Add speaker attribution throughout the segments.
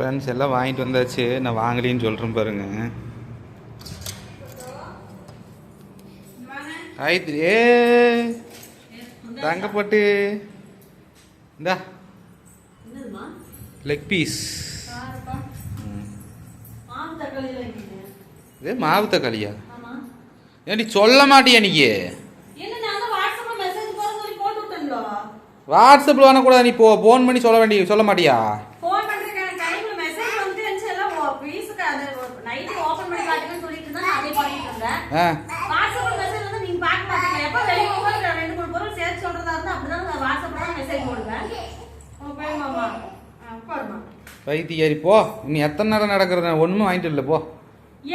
Speaker 1: Friends எல்லாம் வாங்கிட்டு வந்தாச்சு. நான் வாங்கலின்னு சொல்கிறேன் பாருங்க. ஆயிடுச்சு ஏ தங்கப்பட்டு. இந்தா. லெக் பீஸ் இது மாவு தக்காளியா? ஏன்டி சொல்ல மாட்டியா நீ வாட்ஸ்அப்பில் வேணக்கூடாது நீ போ ஃபோன் பண்ணி சொல்ல வேண்டிய சொல்ல மாட்டியா
Speaker 2: ஃபோன் பண்றதுக்கான டைம்ல மெசேஜ் வந்து இருந்துச்சு எல்லாம் பீஸுக்கு அது நைட் ஓபன் பண்ணி காட்டுங்கன்னு சொல்லிட்டு இருந்தா நான் அதே பண்ணிட்டு இருந்தேன்
Speaker 1: ஆ
Speaker 2: வாட்ஸ்அப்ல மெசேஜ் வந்து நீங்க பார்க்க மாட்டீங்க எப்ப வெளிய போகும்போது நான் ரெண்டு மூணு பொருள் சேர்த்து சொல்றதா இருந்தா அப்படிதான் நான் வாட்ஸ்அப்ல தான் மெசேஜ் போடுவேன் உங்க போய் மாமா உட்காருமா
Speaker 1: பைத்தியாரி போ. நீ எத்தனை நேரம் நடக்கிற ஒன்றும் வாங்கிட்டு இல்லை போ.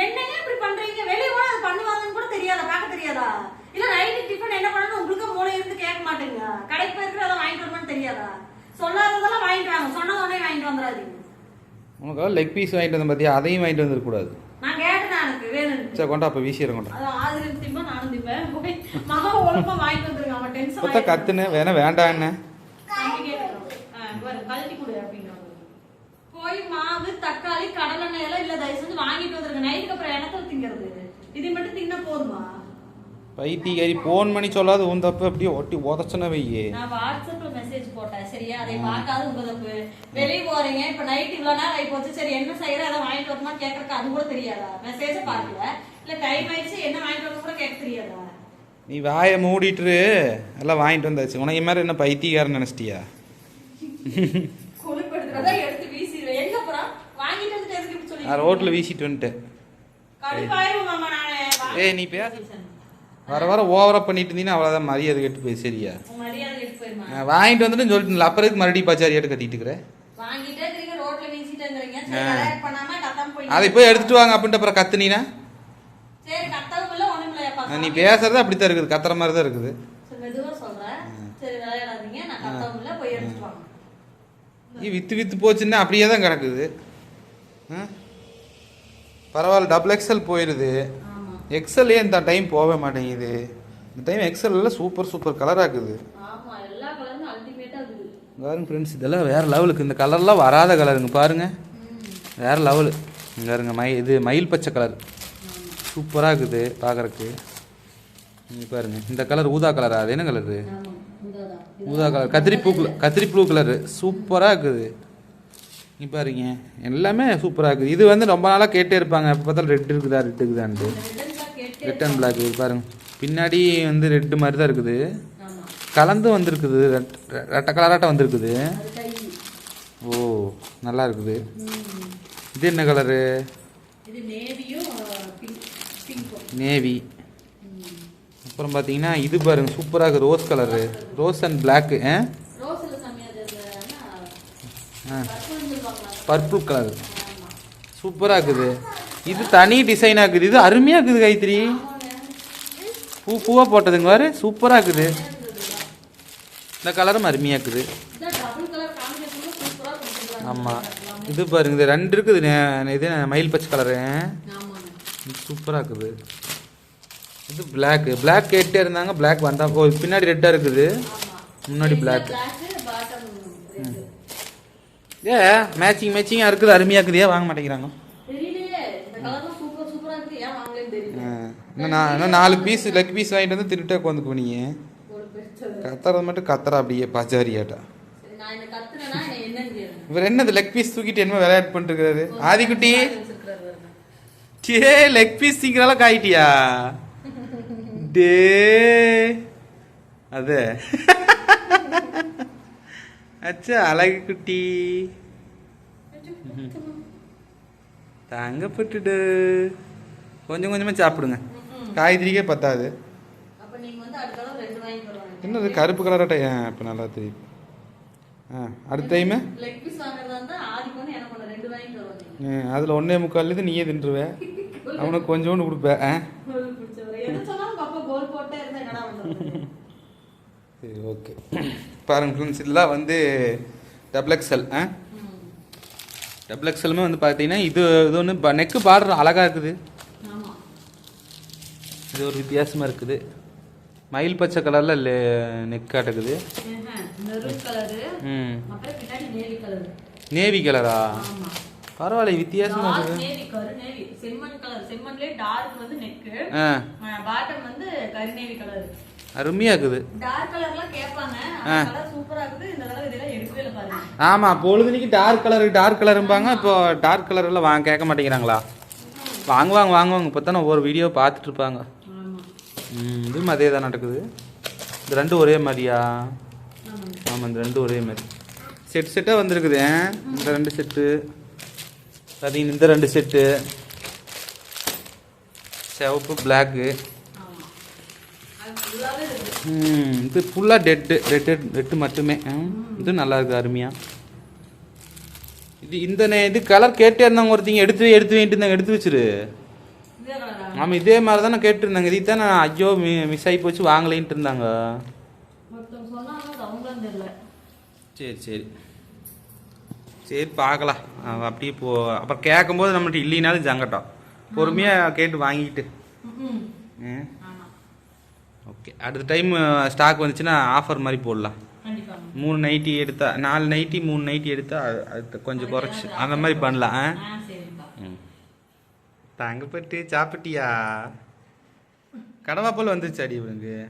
Speaker 2: என்னங்க இப்படி பண்றீங்க? வெளிய போனா அது பண்ணுவாங்கன்னு கூட தெரியாதா? பார்க்க தெரியாதா? இல்ல நைட்டு டிஃபன் என்ன பண்ணணும் உங்களுக்கு மூளை இருந்து கேட்க மாட்டேங்க. கடைக்கு போயிருக்கிற அதை வாங்கிட்டு வரணும்னு தெரியாதா? சொல்லாததெல்லாம் வாங்கிட்டு வாங்க. சொன்னத உடனே வாங்கிட்டு வந்துடாதீங்க.
Speaker 1: உனக்கு லெக் பீஸ் வாங்கிட்டு வந்தேன் பார்த்தியா அதையும் வாங்கிட்டு வந்துருக்கூடாது
Speaker 2: நான் கேட்டேன் எனக்கு வேணும்னு
Speaker 1: சரி கொண்டா அப்போ வீசிடுறேன் கொண்டா. கொத்த கத்துன்னு வேணா வேண்டாம் என்ன?
Speaker 2: போய் மாவு தக்காளி கடலெண்ணெய் எல்லாம் இல்ல தயவு செஞ்சு வாங்கிட்டு வந்துருங்க. நைட்டுக்கு அப்புறம் எனத்துல திங்கிறது. இது மட்டும் தின்னா போதுமா?
Speaker 1: பைத்தியக்காரி ஃபோன் பண்ணி சொல்லாத உன் தப்பு அப்படியே ஒட்டி உதச்சன வையே.
Speaker 2: நான் வாட்ஸ்அப்ல மெசேஜ் போட்டேன். சரியா? அதை பார்க்காத உங்க தப்பு. வெளிய போறீங்க. இப்ப நைட் இவ்வளவு நேரம் ஆகி போச்சு சரி என்ன செய்யற? அதை வாங்கிட்டு வரணுமா? கேக்குறதுக்கு அது கூட தெரியாதா? மெசேஜ பார்க்கல. இல்ல டைம் ஆயிடுச்சு. என்ன வாங்கிட்டு வரணும் கூட கேட்க தெரியாதா?
Speaker 1: நீ வாயை மூடிட்டு எல்லாம் வாங்கிட்டு வந்தாச்சு. உனக்கு மாதிரி என்ன பைத்தியக்காரன் நினச்சிட்டியா?
Speaker 2: கொழுப்படுத்துறதா எடுத்து வீசிடுவேன் எங்க போறான் வாங்கிட்டு வந்துட்டு எதுக்கு இப்படி சொல்லி
Speaker 1: நான் ரோட்டில் வீசிட்டு வந்துட்டேன்.
Speaker 2: கடுப்பாயிரும் மாமா நானு.
Speaker 1: ஏய் நீ பேச. வர வர ஓவரா பண்ணிட்டு இருந்தீங்கன்னா அவ்வளோதான் மரியாதை கெட்டு போய் சரியா? வாங்கிட்டு வந்துட்டு சொல்லிட்டு அப்புறம் எதுக்கு மறுபடியும் பச்சாரியாட்டு கத்திட்டு இருக்கிறேன் அதை போய் எடுத்துட்டு வாங்க அப்படின்ட்டு அப்புறம் கத்துனீனா? நீ பேசுறது அப்படித்தான் இருக்குது கத்துற மாதிரி தான் இருக்குது நீ வித்து வித்து போச்சுன்னா அப்படியே தான் கிடக்குது? பரவாயில்ல டபுள் எக்ஸல் போயிடுது
Speaker 2: ஆமா
Speaker 1: எக்ஸல்லே இந்த டைம் போக மாட்டேங்குது? இந்த டைம் எக்ஸல்ல சூப்பர் சூப்பர் கலராக இருக்குது
Speaker 2: ஆமா எல்லா கலரும் அல்டிமேட்டா இருக்குது.
Speaker 1: பாருங்க ஃப்ரெண்ட்ஸ் இதெல்லாம் வேறு லெவலுக்கு இந்த கலர்லாம் வராத கலருங்க பாருங்க. வேறு லெவலு இங்கே பாருங்க மை இது மயில் பச்சை கலர் சூப்பராக இருக்குது பார்க்குறக்கு இங்கே பாருங்க இந்த கலர் ஊதா கலரா அது என்ன கலரு ஊதா கலர். கத்திரி பூ கத்திரி ப்ளூ கலரு சூப்பராக இருக்குது. நீ பாருங்க எல்லாமே சூப்பராக இருக்குது. இது வந்து ரொம்ப நாளாக கேட்டே இருப்பாங்க. எப்போ பார்த்தாலும் ரெட் இருக்குதா ரெட் இருக்குதான்ட்டு. ரெட் அண்ட் பிளாக் பாருங்க. பின்னாடி வந்து ரெட்டு மாதிரி தான் இருக்குது. கலந்து வந்திருக்குது ரெட்டை கலராட்டம் வந்திருக்குது. ஓ நல்லா இருக்குது. இது என்ன கலரு? நேவி. அப்புறம் பார்த்தீங்கன்னா இது பாருங்க சூப்பராக இருக்குது rose colour. Rose and black ah?
Speaker 2: Purple
Speaker 1: colour. சூப்பராக இருக்குது. இது தனி டிசைனாக இருக்குது இது அருமையாக இருக்குது கைத்திரி பூ பூவாக போட்டதுங்க வேறு சூப்பராக இருக்குது. இந்த கலரும் அருமையாக இருக்குது. ஆமாம் இது பாருங்க இது ரெண்டு இருக்குது. இது மயில் பச்சை கலரு சூப்பராக இருக்குது. இது பிளாக் பிளாக் கேட்டே இருந்தாங்க. பிளாக் வந்தா ஓ பின்னாடி ரெட்டாக இருக்குது. முன்னாடி பிளாக் ஏ மேட்சிங் மேட்சிங்காக இருக்குது. அருமையாக இருக்குது. ஏன் வாங்க மாட்டேங்கிறாங்க? இன்னும் நாலு பீஸ் லெக் பீஸ் வாங்கிட்டு வந்து திருட்டே உட்காந்துக்கு போனீங்க
Speaker 2: ஒரு பெருசு
Speaker 1: கத்துறது மட்டும் கத்துறா அப்படியே
Speaker 2: கேளுங்க.
Speaker 1: இவர் என்னது லெக் பீஸ் தூக்கிட்டு என்ன விளையாட்டு பண்ணிருக்காரு ஆதிக்குட்டி. டே லெக் பீஸ் திங்கிறால காயிட்டியா? டே. அது. அச்சா அழகு குட்டி தங்கப்பட்டுடு கொஞ்சம் கொஞ்சமாக சாப்பிடுங்க. காய்கறிக்கே பத்தாது. என்னது கருப்பு கலராட்ட ஏன் இப்போ நல்லா தெரியுது. ஆ அடுத்த டைமு
Speaker 2: லெக் பீஸ் வாங்குறதா இருந்தா ஆதிக்கு வந்து என்ன பண்ண ரெண்டு வாங்கி தருவாங்க.
Speaker 1: அதில் ஒன்றே முக்கால்லேருந்து நீயே தின்றுவேன் அவனுக்கு கொஞ்சோண்டு கொடுப்பேன் ஆ? சரி ஓகே பாருங்க ஃப்ரெண்ட்ஸ் இதெல்லாம் வந்து டபுள் எக்ஸல் ஆ. டபுள் எக்ஸலுமே வந்து பார்த்தீங்கன்னா இது இது ஒன்று நெக்கு பார்டர் அழகாக இருக்குது. இது ஒரு வித்தியாசமாக இருக்குது. மயில் பச்சை கலரில் நெக் காட்டுக்குது. ம்.
Speaker 2: நேவி கலரு
Speaker 1: பரவாயில்ல வித்தியாசமா
Speaker 2: டார்க்
Speaker 1: இருக்குது
Speaker 2: நேவி கருநேவி செம்மண் கலர் செம்மண்லயே டார்க் வந்து நெக்கு
Speaker 1: ஆ
Speaker 2: பாட்டம் வந்து கருநேவி கலர்
Speaker 1: அருமையா இருக்குது ஆமாம் பொழுதுனிக்கு டார்க் கலர் டார்க் கலரும்பாங்க இப்போ டார்க் கலர் எல்லாம் வாங்க கேட்க மாட்டேங்கிறாங்களா? வாங்குவாங்க வாங்குவாங்க இப்போ தானே ஒவ்வொரு வீடியோ பார்த்துட்டு இருப்பாங்க. இதுவும் அதே தான் நடக்குது. இந்த ரெண்டும் ஒரே மாதிரியா? ஆமாம் இந்த ரெண்டும் ஒரே மாதிரி. செட் செட்டாக வந்திருக்குது? இந்த ரெண்டு செட்டு பார்த்தீங்கன்னா இந்த ரெண்டு செட்டு சிவப்பு பிளாக்கு
Speaker 2: ஆமா அது ஃபுல்லாவே இருக்குது
Speaker 1: ம் இது ஃபுல்லாக டெட்டு ரெட்டு ரெட்டு மட்டுமே. இது நல்லா இருக்கு அருமையாக இது இந்த இது கலர் கேட்டே இருந்தாங்க ஒருத்தங்க. எடுத்து எடுத்து வேண்டிட்டு இருந்தாங்க. எடுத்து வச்சிரு. ஆமாம் இதே மாதிரி தானே கேட்டுருந்தாங்க. இதை தான் நான் ஐயோ மி மிஸ் ஆகி போச்சு வாங்கலைன்ட்டு இருந்தாங்க. சரி சரி. சரி பார்க்கலாம். அப்படியே போ அப்புறம் கேட்கும்போது நம்மள்ட்ட இல்லைனாலும் சங்கட்டம் பொறுமையாக கேட்டு வாங்கிட்டு.
Speaker 2: ம்.
Speaker 1: ஓகே அடுத்த டைம் ஸ்டாக் வந்துச்சுன்னா ஆஃபர் மாதிரி போடலாம். மூணு நைட்டி எடுத்தா நாலு நைட்டி மூணு நைட்டி எடுத்தா அது- கொஞ்சம் குறைச்சி. அந்த மாதிரி பண்ணலாம். ஆ? தங்கப்பட்டு சாப்பிட்டியா? கடவாப்பல் வந்துச்சு அடி இவனுக்கு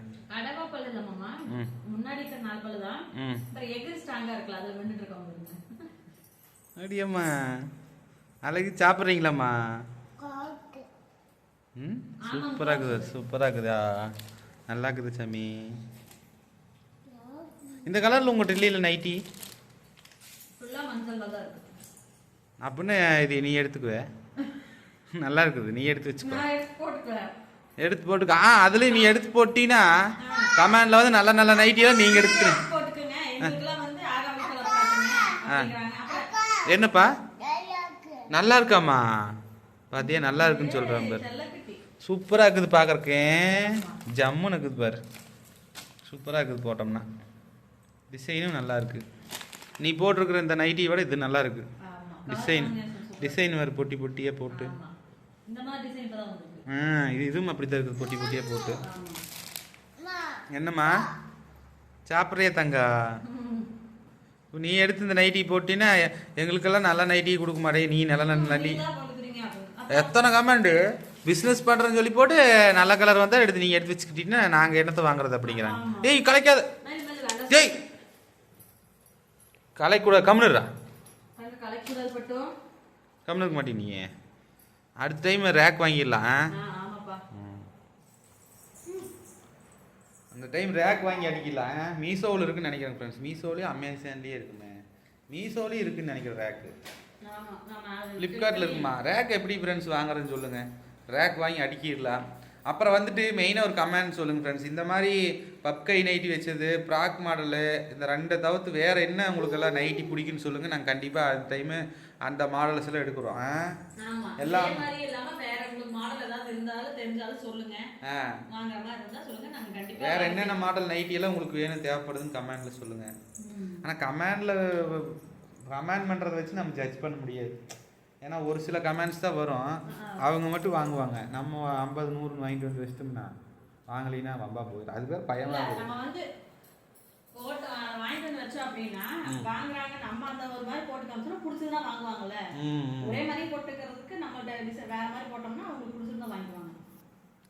Speaker 1: அடியம்மா. அழகு சாப்பிட்றீங்களாம்மா? ம்? சூப்பராக இருக்குது சூப்பராக இருக்குதா? நல்லா இருக்குது சாமி. இந்த கலரில் உங்கள்கிட்ட இல்லையில நைட்டி? அப்படின்னு இது நீ எடுத்துக்குவே. நல்லா இருக்குது நீ எடுத்து வச்சுக்கோ.
Speaker 2: எடுத்து
Speaker 1: போட்டுக்க. ஆ அதுலேயும் நீ எடுத்து போட்டீங்கன்னா கமெண்டில் வந்து நல்ல நல்ல நைட்டியெல்லாம் நீங்கள்
Speaker 2: அப்புறம்
Speaker 1: என்னப்பா? நல்லா இருக்காம்மா. பாத்தியா நல்லா இருக்குன்னு சொல்கிறேன் பாரு. சூப்பராக இருக்குது பார்க்கறக்கே ஜம்முன்னு இருக்குது பாரு. சூப்பராக இருக்குது போட்டோம்னா. டிசைனும் நல்லா இருக்கு. நீ போட்டிருக்கிற இந்த நைட்டியை விட இது நல்லா இருக்கு.
Speaker 2: ஆமா.
Speaker 1: டிசைன் டிசைன் வேறு பொட்டி பொட்டியாக போட்டு. ஆ இது இதுவும் அப்படி தான் இருக்குது பொட்டி பொட்டியாக போட்டு. என்னம்மா? சாப்பிட்றியா தங்கா? இப்ப நீ எடுத்து இந்த நைட்டி போட்டினா எங்களுக்கெல்லாம் நல்ல நைட்டி கொடுக்க மாட்டே நீ நல்ல நல்ல நைட்டி எத்தனை கமெண்ட் பிஸ்னஸ் பண்ணுறேன்னு சொல்லி போட்டு நல்ல கலர் வந்தால் எடுத்து நீங்கள் எடுத்து வச்சுக்கிட்டீங்கன்னா நாங்கள் என்னத்தை வாங்குறது அப்படிங்கிறாங்க. ஏய் கலைக்காத. ஜெய் கலைக்கூட கம்னுறா
Speaker 2: அங்க கலெக்டர் பட்டும்
Speaker 1: கம்னு இருக்க மாட்டீங்க அடுத்த டைம் ரேக் வாங்கிடலாம் அந்த டைம் ரேக் வாங்கி அடிக்கலாம் மீஷோவில் இருக்குன்னு நினைக்கிறேன் ஃப்ரெண்ட்ஸ் மீஷோலேயும் அமேசான்லேயே இருக்குமே. மீஷோலேயும் இருக்குன்னு நினைக்கிறேன் ரேக்கு ஃப்ளிப்கார்ட்டில் இருக்குமா? ரேக் எப்படி ஃப்ரெண்ட்ஸ் வாங்குறேன்னு சொல்லுங்கள் ரேக் வாங்கி அடிக்கிடலாம். அப்புறம் வந்துட்டு மெயினாக ஒரு கமெண்ட் சொல்லுங்கள் ஃப்ரெண்ட்ஸ் இந்த மாதிரி பப்கை நைட்டி வச்சது ப்ராக் மாடலு இந்த ரெண்டை தவிர்த்து வேறு என்ன உங்களுக்கு எல்லாம் நைட்டி பிடிக்குன்னு சொல்லுங்கள் நாங்கள் கண்டிப்பாக அந்த டைமு அந்த மாடல்ஸ் எல்லாம் எடுக்கிறோம். எல்லாம்.
Speaker 2: வேற சொல்லுங்க. சொல்லுங்க.
Speaker 1: என்னென்ன மாடல் நைட்டி எல்லாம் உங்களுக்கு வேணும் தேவைப்படுதுன்னு கமெண்டில் சொல்லுங்கள்
Speaker 2: ம்.
Speaker 1: ஆனால் கமெண்டில் கமெண்ட் பண்ணுறத வச்சு நம்ம ஜட்ஜ் பண்ண முடியாது. ஏன்னா ஒரு சில கமெண்ட்ஸ் தான் வரும். அவங்க மட்டும் வாங்குவாங்க. நம்ம ஐம்பது நூறு வாங்கிட்டு வந்து வச்சிட்டோம்னா வாங்கலைன்னா வம்பா போயிடும் அது பேர் போயிடும்
Speaker 2: நம்ம வந்து போட்டு வாங்கிட்டு வந்து வச்சோம் அப்படின்னா வாங்குறாங்க நம்ம அந்த ஒரு மாதிரி போட்டு காமிச்சோம்னா பிடிச்சதுன்னா வாங்குவாங்கல்ல. ஒரே மாதிரி போட்டுக்கிறதுக்கு நம்ம வேற மாதிரி போட்டோம்னா அவங்களுக்கு பிடிச்சிருந்தா வாங்கிக்குவாங்க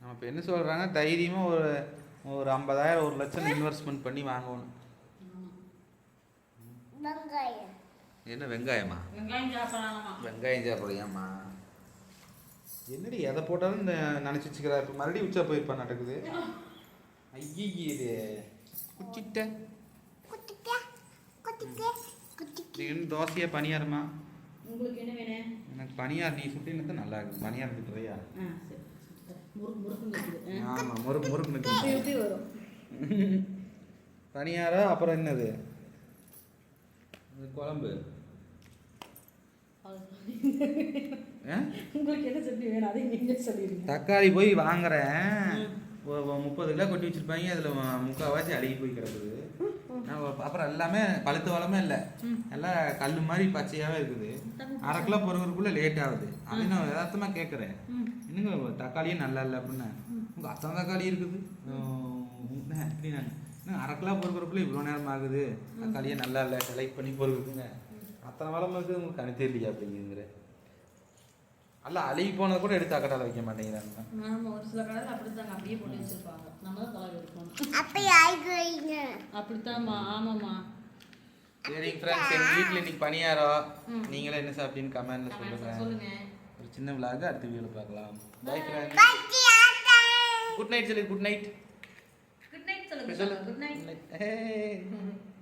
Speaker 1: நம்ம இப்போ என்ன சொல்கிறாங்க தைரியமாக ஒரு ஒரு ஐம்பதாயிரம் ஒரு லட்சம் இன்வெஸ்ட்மெண்ட் பண்ணி வாங்கணும். என்ன வெங்காயமா?
Speaker 2: வெங்காயம் சாப்பிடலாமா
Speaker 1: வெங்காயம் சாப்பிடுறியாம்மா என்னடி எதை போட்டாலும் இந்த நினச்சி வச்சுக்கிறா இப்போ மறுபடியும் உச்சா போயிருப்பா நடக்குது. ஐயே இது குச்சிட்ட இன்னும் தோசையா பணியாரமா?
Speaker 2: உங்களுக்கு என்ன வேணும்?
Speaker 1: எனக்கு பணியார் நீ சுட்டினது நல்லா இருக்கு பணியார்
Speaker 2: இருக்குது.
Speaker 1: ஆமாம் முறுக்கு முறுக்கு பணியாரம் அப்புறம் என்னது? குழம்பு?
Speaker 2: உங்களுக்கு என்ன சட்னி வேணும் அதை நீங்க சொல்லிடுங்க.
Speaker 1: தக்காளி போய் வாங்குறேன். முப்பது கிலோ கொட்டி வச்சிருப்பாங்க அதில் முக்கால்வாசி அழுகி போய் கிடக்குது. அப்புறம் எல்லாமே பழுத்த வளமே இல்லை. எல்லாம் கல் மாதிரி பச்சையாகவே இருக்குது. அரை கிலோ பொறுக்கிறதுக்குள்ளே லேட் ஆகுது. அது நான் யதார்த்தமாக கேட்குறேன் என்னங்க தக்காளியே நல்லா இல்லை அப்படின்னா? உங்கள் அத்தனை தக்காளி இருக்குது. நான் என்ன அரை கிலோ பொறுக்கிறதுக்குள்ளே இவ்வளோ நேரம் ஆகுது தக்காளியே நல்லா இல்லை செலக்ட் பண்ணி பொறுக்குதுங்க அத்தனை வளம் இருக்குது உங்களுக்கு கணக்கு தெரியலையா அப்படிங்கிற. அல்ல அழுகி போனதை கூட எடுத்து அக்கடால வைக்க மாட்டேங்கிறாங்க.
Speaker 2: ஒரு சில கடையில் அப்படித்தாங்க அப்படியே போட்டு வச்சிருப்பாங்க. நம்ம தான் தொலை எடுக்கணும்.
Speaker 3: அப்ப ஆயிக்கிறீங்க
Speaker 2: அப்படித்தாம்மா ஆமாம்மா.
Speaker 1: சரிங்க ஃப்ரெண்ட்ஸ் எங்கள் வீட்டில் இன்னைக்கு பணியாரம் நீங்களே என்ன சாப்பிட்டீங்கன்னு கமெண்ட்ல சொல்லுங்க.
Speaker 2: சொல்லுங்க.
Speaker 1: ஒரு சின்ன விழாக அடுத்த வீடியோவில் பார்க்கலாம். பை ஃப்ரெண்ட்ஸ் குட் நைட் சொல்லு
Speaker 2: குட் நைட் சொல்லுங்க குட் நைட்
Speaker 1: குட் நைட்